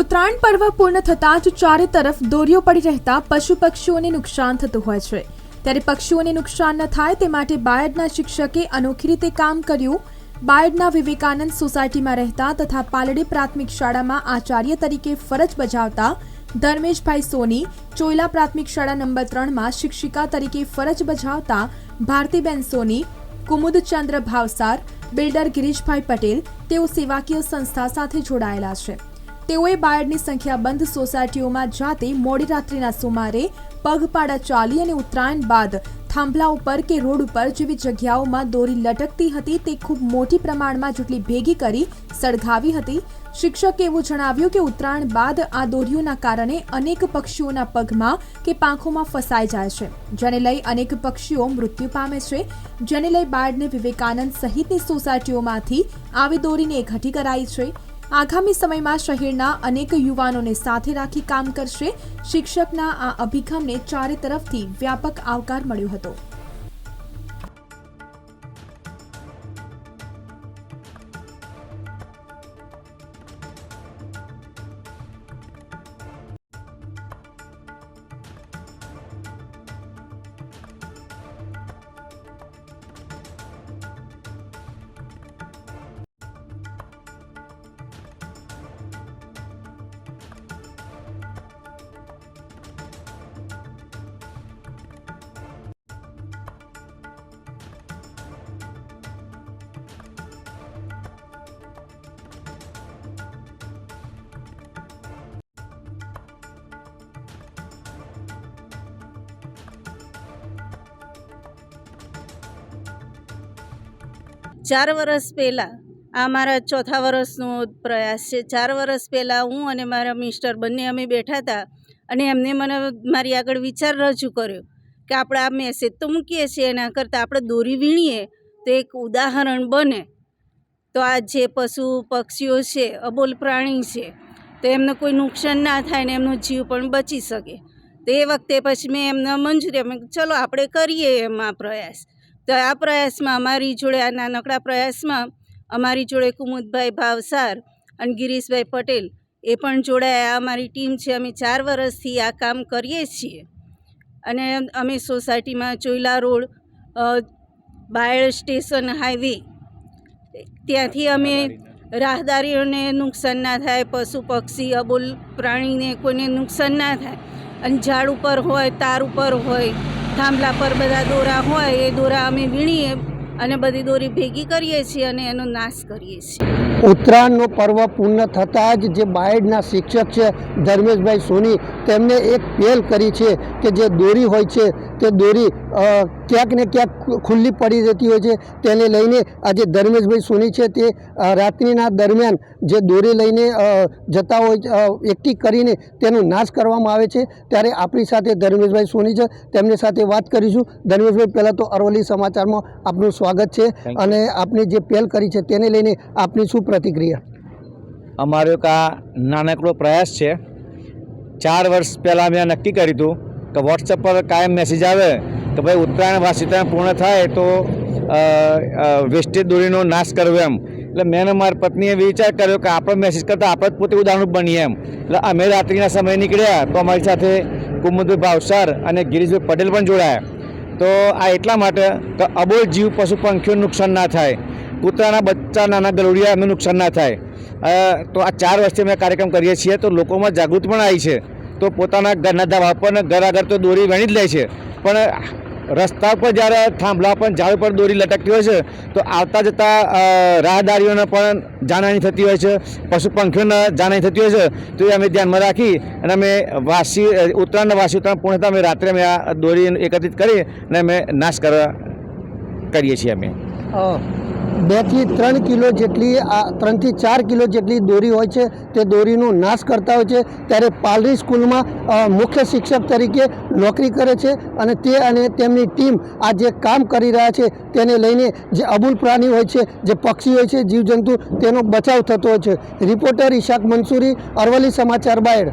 ઉત્તરાયણ પર્વ પૂર્ણ થતાં જ ચારે તરફ દોરીઓ પડી રહેતા પશુ પક્ષીઓને નુકસાન થતું હોય છે. ત્યારે પક્ષીઓને નુકસાન ન થાય તે માટે બાયડના શિક્ષકે અનોખી રીતે કામ કર્યું. બાયડના વિવેકાનંદ સોસાયટીમાં રહેતા તથા પાલડી પ્રાથમિક શાળામાં આચાર્ય તરીકે ફરજ બજાવતા ધર્મેશભાઈ સોની ચોયલા પ્રાથમિક શાળા નંબર ત્રણમાં શિક્ષિકા તરીકે ફરજ બજાવતા ભારતીબેન સોની, કુમુદચંદ્ર ભાવસાર, બિલ્ડર ગિરીશભાઈ પટેલ તેઓ સેવાકીય સંસ્થા સાથે જોડાયેલા છે. તેઓએ બાયડની સંખ્યાબંધ સોસાયટીઓમાં જાતે મોડી રાત્રિના સુમારે પગપાળા ચાલી અને ઉત્તરાયણ બાદ થાંભલા ઉપર કે રોડ ઉપર જેવી જગ્યાઓમાં દોરી લટકતી હતી તે ખૂબ મોટી પ્રમાણમાં જેટલી ભેગી કરી સળગાવી હતી. શિક્ષકે એવું જણાવ્યું કે ઉત્તરાયણ બાદ આ દોરીઓના કારણે અનેક પક્ષીઓના પગમાં કે પાંખોમાં ફસાઈ જાય છે, જેને લઈ અનેક પક્ષીઓ મૃત્યુ પામે છે, જેને લઈ બાળને વિવેકાનંદ સહિતની સોસાયટીઓમાંથી આવી દોરીને એકઠી કરાઈ છે. આગામી સમયમાં શહેરના અનેક યુવાનોને સાથે રાખી કામ કરશે. શિક્ષકના આ અભિગમને ચારે તરફથી વ્યાપક આવકાર મળ્યો હતો. ચાર વર્ષ પહેલાં આ મારા ચોથા વર્ષનો પ્રયાસ છે. ચાર વર્ષ પહેલાં હું અને મારા મિસ્ટર બંને અમે બેઠા હતા અને એમને મને મારી આગળ વિચાર રજૂ કર્યો કે આપણે આ મેસેજ તો મૂકીએ છીએ, એના કરતાં આપણે દોરી વીણીએ તો એક ઉદાહરણ બને. તો આ જે પશુ પક્ષીઓ છે, અબોલ પ્રાણી છે, તો એમને કોઈ નુકસાન ના થાય ને એમનો જીવ પણ બચી શકે. તો એ વખતે પછી મેં એમને મંજૂરી અમે ચલો, આપણે કરીએ એમ પ્રયાસ. તો આ પ્રયાસમાં અમારી જોડે, આ નાનકડા પ્રયાસમાં અમારી જોડે કુમુદભાઈ ભાવસાર અને ગિરીશભાઈ પટેલ એ પણ જોડાયા. અમારી ટીમ છે. અમે ચાર વર્ષથી આ કામ કરીએ છીએ. અને અમે સોસાયટીમાં Choyla road Bayad station highway, ત્યાંથી અમે રાહદારીઓને નુકસાન ના થાય, પશુ પક્ષી, અબોલ પ્રાણીને કોઈને નુકસાન ના થાય. અને ઝાડ ઉપર હોય, તાર ઉપર હોય થાંભલા પર બધા દોરા હોય એ દોરા અમે વીણીએ. અને બધી દોરી ભેગી કરીએ છીએ અને એનો નાશ કરીએ છીએ. ઉત્તરાયણનો પર્વ પૂર્ણ થતાં જ જે બાયડના શિક્ષક છે ધર્મેશભાઈ સોની, તેમને એક પહેલ કરી છે કે જે દોરી હોય છે તે દોરી ક્યાંક ને ક્યાંક ખુલ્લી પડી રહેતી હોય છે. તેને લઈને આજે ધર્મેશભાઈ સોની છે તે રાત્રિના દરમિયાન જે દોરી લઈને જતા હોય એકઠી કરીને તેનો નાશ કરવામાં આવે છે. ત્યારે આપણી સાથે ધર્મેશભાઈ સોની છે. તેમની સાથે વાત કરીશું. ધર્મેશભાઈ, પહેલાં તો અરવલ્લી સમાચારમાં આપનું સ્વાગત છે અને આપની જે પહેલ કરી છે તેને લઈને આપની શું પ્રતિક્રિયા? અમારો એક આ નાનકડો પ્રયાસ છે. ચાર વર્ષ પહેલાં મેં નક્કી કર્યું હતું કે વોટ્સઅપ પર કાયમ મેસેજ આવે કે ભાઈ ઉત્તરાયણ વાસીતરાયણ પૂર્ણ થાય તો વેસ્ટેજ દોરીનો નાશ કરવો એમ. એટલે મેં મારી પત્નીએ વિચાર કર્યો કે આપણે મેસેજ કરતાં આપણે જ પોતે ઉદાહરણ બનીએ એમ. એટલે અમે રાત્રિના સમયે નીકળ્યા તો અમારી સાથે કુમુદભાઈ ભાવસાર અને ગિરીશભાઈ પટેલ પણ જોડાયા. તો આ એટલા માટે કે અબોલ જીવ પશુ પંખીઓને નુકસાન ના થાય. કૂતરાના બચ્ચા, નાના ગલુડિયા એમને નુકસાન ના થાય. તો આ ચાર વર્ષથી અમે કાર્યક્રમ કરીએ છીએ તો લોકોમાં જાગૃત પણ આવી છે. તો પોતાના ઘરના પર ઘર આગળ તો દોરી વણી જ લે છે. પણ રસ્તા પર જ્યારે થાંભલા પર ઝાડ પર દોરી લટકતી હોય છે, તો આવતા જતા રાહદારીઓને પણ જાનહાની થતી હોય છે, પશુ પંખીઓને જાનહાની થતી હોય છે, તો એ અમે ધ્યાનમાં રાખી અને અમે વાસી ઉત્તરાયણ વાસી ઉત્તરાયણ પૂર્ણ થતાં અમે રાત્રે અમે આ દોરી એકત્રિત કરી અને અમે નાશ કરવા કરીએ છીએ અમે. બેથી ત્રણ કિલો જેટલી આ ત્રણથી ચાર કિલો જેટલી દોરી હોય છે, તે દોરીનો નાશ કરતા હોય છે. ત્યારે પાલરી સ્કૂલમાં મુખ્ય શિક્ષક તરીકે નોકરી કરે છે અને તે અને તેમની ટીમ આ જે કામ કરી રહ્યા છે, તેને લઈને જે અબુલ પ્રાણી હોય છે, જે પક્ષી હોય છે, જીવજંતુ, તેનો બચાવ થતો હોય છે. રિપોર્ટર ઈશાક મંસૂરી, અરવલ્લી સમાચાર બાયડ.